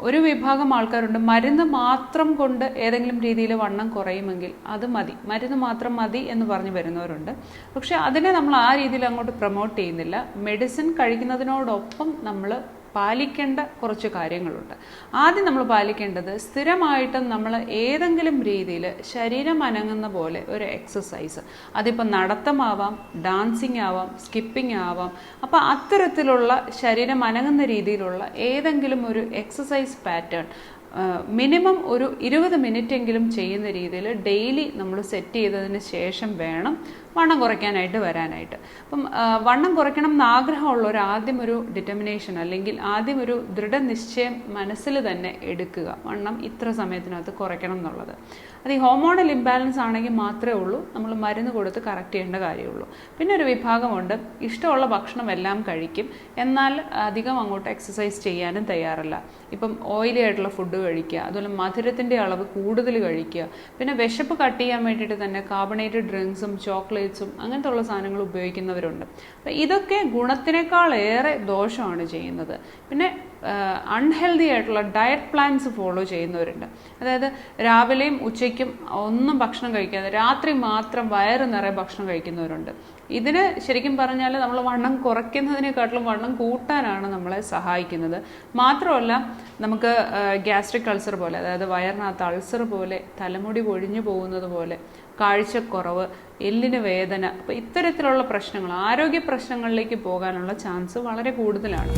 ഒരു വിഭാഗം ആൾക്കാരുണ്ട്. മരുന്ന് മാത്രം കൊണ്ട് ഏതെങ്കിലും രീതിയിൽ വണ്ണം കുറയുമെങ്കിൽ അത് മതി. മരുന്ന് മാത്രം മതി എന്ന് പറഞ്ഞ് വരുന്നവരുണ്ട്. പക്ഷേ അതിനെ നമ്മൾ ആ രീതിയിൽ അങ്ങോട്ട് പ്രൊമോട്ട് ചെയ്യുന്നില്ല. മെഡിസിൻ കഴിക്കുന്നതിനോടൊപ്പം നമ്മൾ പാലിക്കേണ്ട കുറച്ച് കാര്യങ്ങളുണ്ട്. ആദ്യം നമ്മൾ പാലിക്കേണ്ടത് സ്ഥിരമായിട്ടും നമ്മൾ ഏതെങ്കിലും രീതിയിൽ ശരീരം അനങ്ങുന്ന പോലെ ഒരു എക്സസൈസ് അതിപ്പോൾ നടത്തമാവാം ഡാൻസിങ് ആവാം സ്കിപ്പിംഗ് ആവാം. അപ്പോൾ അത്തരത്തിലുള്ള ശരീരം അനങ്ങുന്ന രീതിയിലുള്ള ഏതെങ്കിലും ഒരു എക്സസൈസ് പാറ്റേൺ മിനിമം ഒരു ഇരുപത് എങ്കിലും ചെയ്യുന്ന രീതിയിൽ ഡെയിലി നമ്മൾ സെറ്റ് ചെയ്തതിന് ശേഷം വേണം വണ്ണം കുറയ്ക്കാനായിട്ട് വരാനായിട്ട്. അപ്പം വണ്ണം കുറയ്ക്കണം എന്ന് ഒരു ആദ്യം ഒരു ഡിറ്റർമിനേഷൻ അല്ലെങ്കിൽ ആദ്യം ഒരു ദൃഢനിശ്ചയം മനസ്സിൽ തന്നെ എടുക്കുക. വണ്ണം ഇത്ര സമയത്തിനകത്ത് കുറയ്ക്കണം എന്നുള്ളത്. അത് ഈ ഹോമോണൽ ഇംബാലൻസ് ആണെങ്കിൽ മാത്രമേ ഉള്ളൂ. നമ്മൾ മരുന്ന് കൊടുത്ത് കറക്റ്റ് ചെയ്യേണ്ട കാര്യമുള്ളൂ. പിന്നെ ഒരു വിഭാഗമുണ്ട്. ഇഷ്ടമുള്ള ഭക്ഷണം എല്ലാം കഴിക്കും. എന്നാൽ അധികം അങ്ങോട്ട് എക്സസൈസ് ചെയ്യാനും തയ്യാറല്ല. ഇപ്പം ഓയിലി ആയിട്ടുള്ള ഫുഡ് കഴിക്കുക. അതുപോലെ മധുരത്തിന്റെ അളവ് കൂടുതൽ കഴിക്കുക. പിന്നെ വിശപ്പ് കട്ട് ചെയ്യാൻ വേണ്ടിയിട്ട് തന്നെ കാർബണേറ്റഡ് ഡ്രിങ്ക്സും ചോക്ലേറ്റ്സും അങ്ങനത്തെ ഉള്ള സാധനങ്ങൾ ഉപയോഗിക്കുന്നവരുണ്ട്. അപ്പം ഇതൊക്കെ ഗുണത്തിനേക്കാൾ ഏറെ ദോഷമാണ് ചെയ്യുന്നത്. പിന്നെ അൺഹെൽതി ആയിട്ടുള്ള ഡയറ്റ് പ്ലാൻസ് ഫോളോ ചെയ്യുന്നവരുണ്ട്. അതായത് രാവിലെയും ഉച്ചയ്ക്കും ഒന്നും ഭക്ഷണം കഴിക്കാതെ രാത്രി മാത്രം വയറ് നിറയെ ഭക്ഷണം കഴിക്കുന്നവരുണ്ട്. ഇതിന് ശരിക്കും പറഞ്ഞാൽ നമ്മൾ വണ്ണം കുറയ്ക്കുന്നതിനെക്കാട്ടിലും വണ്ണം കൂട്ടാനാണ് നമ്മളെ സഹായിക്കുന്നത്. മാത്രമല്ല നമുക്ക് ഗ്യാസ്ട്രിക് അൾസർ പോലെ അതായത് വയറിനകത്ത് അൾസർ പോലെ തലമുടി പൊഴിഞ്ഞു പോകുന്നത് പോലെ കാഴ്ചക്കുറവ് എല്ലിന് വേദന അപ്പോൾ ഇത്തരത്തിലുള്ള പ്രശ്നങ്ങൾ ആരോഗ്യ പ്രശ്നങ്ങളിലേക്ക് പോകാനുള്ള ചാൻസ് വളരെ കൂടുതലാണ്.